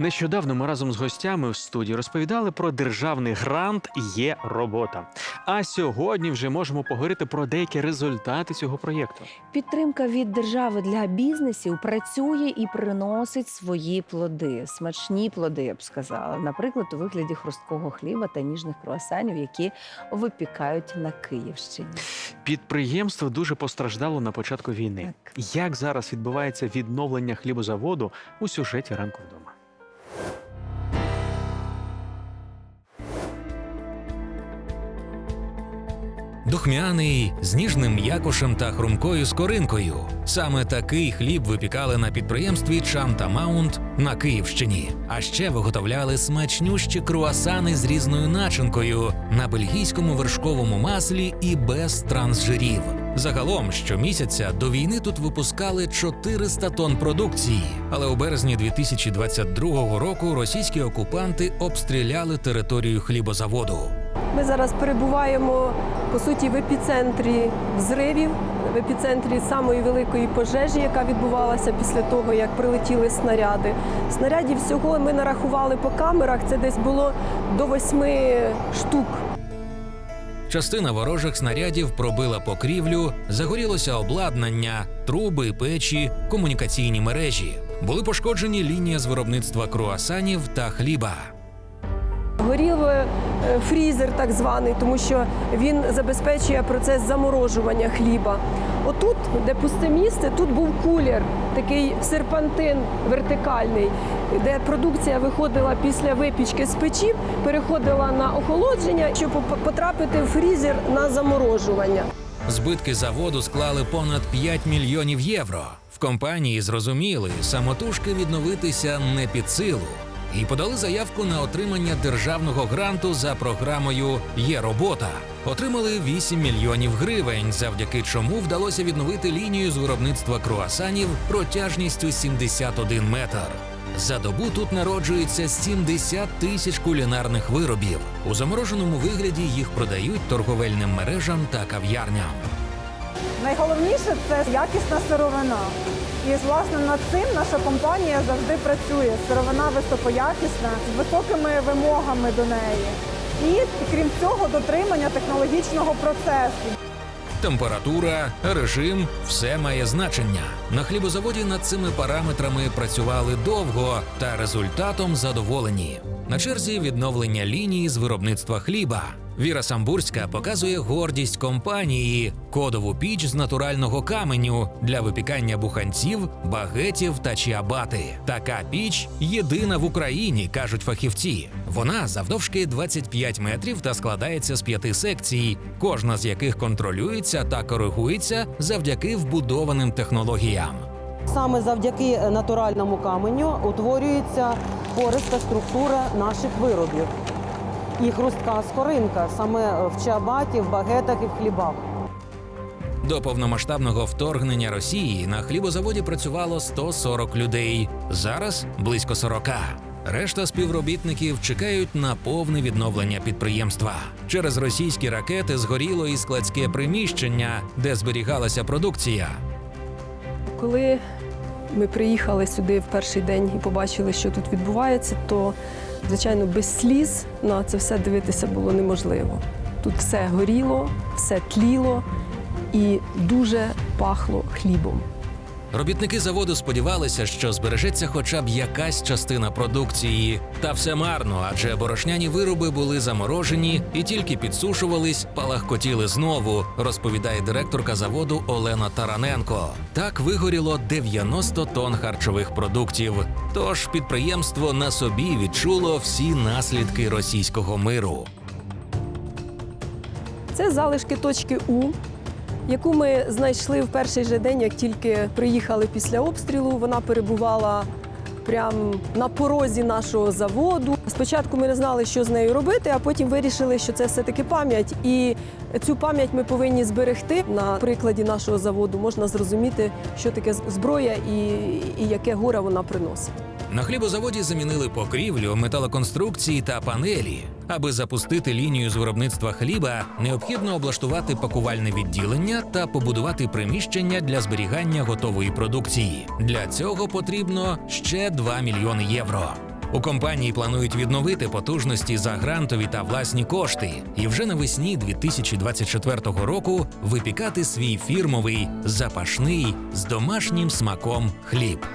Нещодавно ми разом з гостями в студії розповідали про державний грант Є робота. А сьогодні вже можемо поговорити про деякі результати цього проєкту. Підтримка від держави для бізнесів працює і приносить свої плоди, смачні плоди, я б сказала. Наприклад, у вигляді хрусткого хліба та ніжних круасанів, які випікають на Київщині. Підприємство дуже постраждало на початку війни. Як зараз відбувається відновлення хлібозаводу у сюжеті ранку вдома? Духмяний, з ніжним м'якушем та хрумкою скоринкою. Саме такий хліб випікали на підприємстві Чанта Маунт на Київщині. А ще виготовляли смачнющі круасани з різною начинкою на бельгійському вершковому маслі і без трансжирів. Загалом щомісяця до війни тут випускали 400 тонн продукції. Але у березні 2022 року російські окупанти обстріляли територію хлібозаводу. Ми зараз перебуваємо по суті в епіцентрі взривів, в епіцентрі самої великої пожежі, яка відбувалася після того, як прилетіли снаряди. Снарядів всього ми нарахували по камерах. Це десь було до восьми штук. Частина ворожих снарядів пробила покрівлю, загорілося обладнання, труби, печі, комунікаційні мережі. Були пошкоджені лінія з виробництва круасанів та хліба. Горів е, фрізер, так званий, тому що він забезпечує процес заморожування хліба. Отут, де пусте місце, тут був кулер, такий серпантин вертикальний, де продукція виходила після випічки з печі, переходила на охолодження, щоб потрапити в фрізер на заморожування. Збитки заводу склали понад 5 мільйонів євро. В компанії зрозуміли, самотужки відновитися не під силу. І подали заявку на отримання державного гранту за програмою Є робота. Отримали 8 мільйонів гривень, завдяки чому вдалося відновити лінію з виробництва круасанів протяжністю 71 метр. За добу тут народжується 70 тисяч кулінарних виробів. У замороженому вигляді їх продають торговельним мережам та кав'ярням. Найголовніше це якісна сировина. І власне над цим наша компанія завжди працює. Сировина високоякісна, з високими вимогами до неї. І крім цього, дотримання технологічного процесу. Температура, режим все має значення. На хлібозаводі над цими параметрами працювали довго, та результатом задоволені. На черзі відновлення лінії з виробництва хліба. Віра Самбурська показує гордість компанії, кодову піч з натурального каменю для випікання буханців, багетів та чіабати. Така піч єдина в Україні, кажуть фахівці. Вона завдовжки 25 метрів та складається з п'яти секцій, кожна з яких контролюється та коригується завдяки вбудованим технологіям. Саме завдяки натуральному каменю утворюється пориста структура наших виробів. І хрустка скоринка саме в чабаті, в багетах і в хлібах. До повномасштабного вторгнення Росії на хлібозаводі працювало 140 людей. Зараз близько 40. Решта співробітників чекають на повне відновлення підприємства. Через російські ракети згоріло і складське приміщення, де зберігалася продукція. Коли ми приїхали сюди в перший день і побачили, що тут відбувається, то звичайно без сліз на це все дивитися було неможливо. Тут все горіло, все тліло і дуже пахло хлібом. Робітники заводу сподівалися, що збережеться хоча б якась частина продукції. Та все марно, адже борошняні вироби були заморожені і тільки підсушувались, палахкотіли знову, розповідає директорка заводу Олена Тараненко. Так вигоріло 90 тонн харчових продуктів. Тож підприємство на собі відчуло всі наслідки російського миру. Це залишки точки У, яку ми знайшли в перший же день, як тільки приїхали після обстрілу. Вона перебувала прямо на порозі нашого заводу. Спочатку ми не знали, що з нею робити, а потім вирішили, що це все-таки пам'ять. І цю пам'ять ми повинні зберегти. На прикладі нашого заводу можна зрозуміти, що таке зброя і, і яке горе вона приносить. На хлібозаводі замінили покрівлю, металоконструкції та панелі. Аби запустити лінію з виробництва хліба, необхідно облаштувати пакувальне відділення та побудувати приміщення для зберігання готової продукції. Для цього потрібно ще 2 мільйони євро. У компанії планують відновити потужності за грантові та власні кошти, і вже навесні 2024 року випікати свій фірмовий запашний з домашнім смаком хліб.